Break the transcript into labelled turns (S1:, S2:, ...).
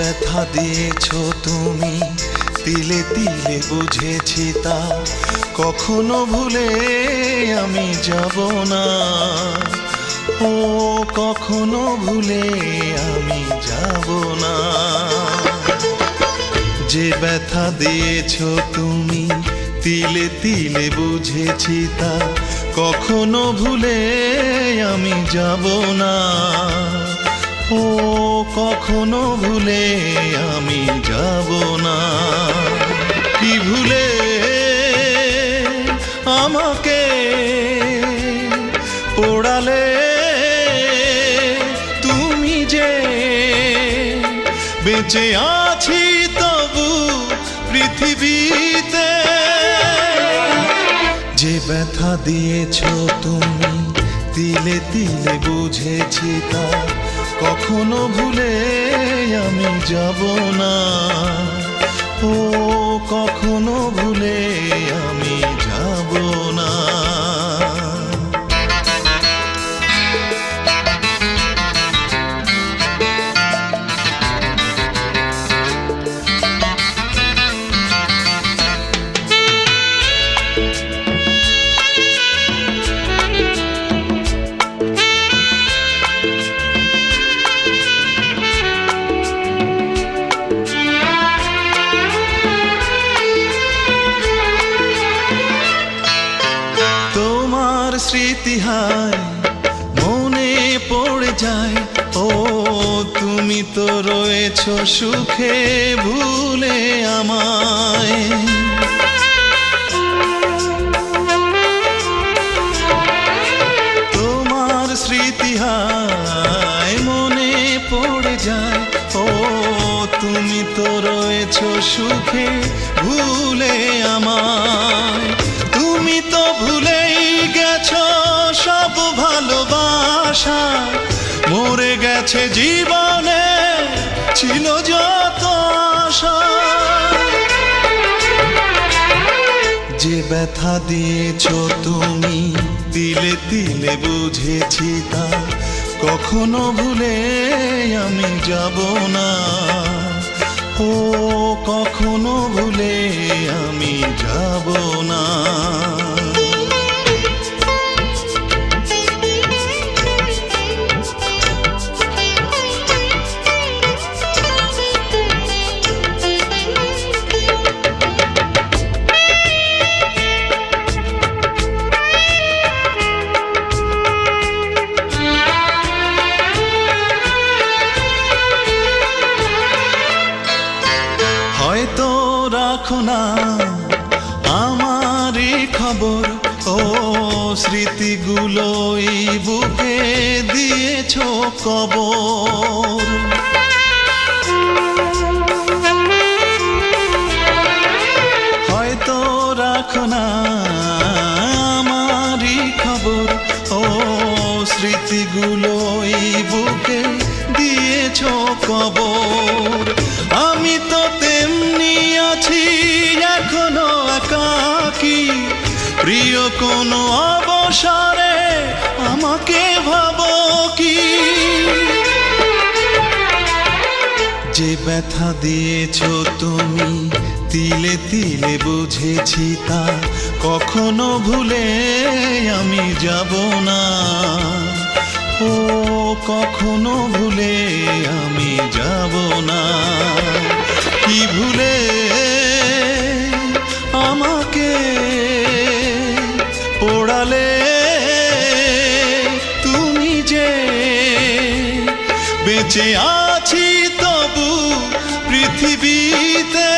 S1: ব্যথা দিয়েছ তুমি। তিলে তিলে বুঝেছি তা। কখনো ভুলে আমি যাব না। ও, কখনো ভুলে আমি যাব না। যে ব্যথা দিয়েছ তুমি, তিলে তিলে বুঝেছি তা। কখনো ভুলে আমি যাব না। ও কখনো ভুলে আমি যাব না। কি ভুলে আমাকে পোড়ালে তুমি যে বেঁচে আছি তবু পৃথিবীতে। যে ব্যথা দিয়েছ তুমি, তিলে তিলে বুঝেছি তা। কখনো ভুলে আমি যাব না। ও কখনো ভুলে আমি স্মৃতি হায়, মনে পড়ে যায়, ও তুমি তো রয়েছ সুখে, ভুলে আমায়। তোমার স্মৃতি হায়, মনে পড়ে যায়, ও তুমি তো রয়েছ সুখে, ভুলে আমায়। সব ভালোবাসা। মরে গেছে জীবনে, ছিল যত আশা। যে ব্যথা দিয়েছ তুমি, দিলে দিলে বুঝেছি তা। কখনো ভুলে আমি যাব না। ও, কখনো ভুলে রাখো না। আমারই খবর ও স্মৃতিগুলোই বুকে দিয়েছ কবর। স্মৃতিগুলোই বুকে দিয়েছ কবর। আমি তো তেমনি আছি, এখনও একাকি। প্রিয় কোনো অবসরে আমাকে ভাবো কি? যে ব্যথা দিয়েছ তুমি, তিলে তিলে বুঝেছি তা কখনো ভুলে আমি যাব না। ও, কখনো ভুলে আমি যাব না। কি ভুলে আমাকে পোড়ালে তুমি যে বেঁচে আছি তবু পৃথিবীতে?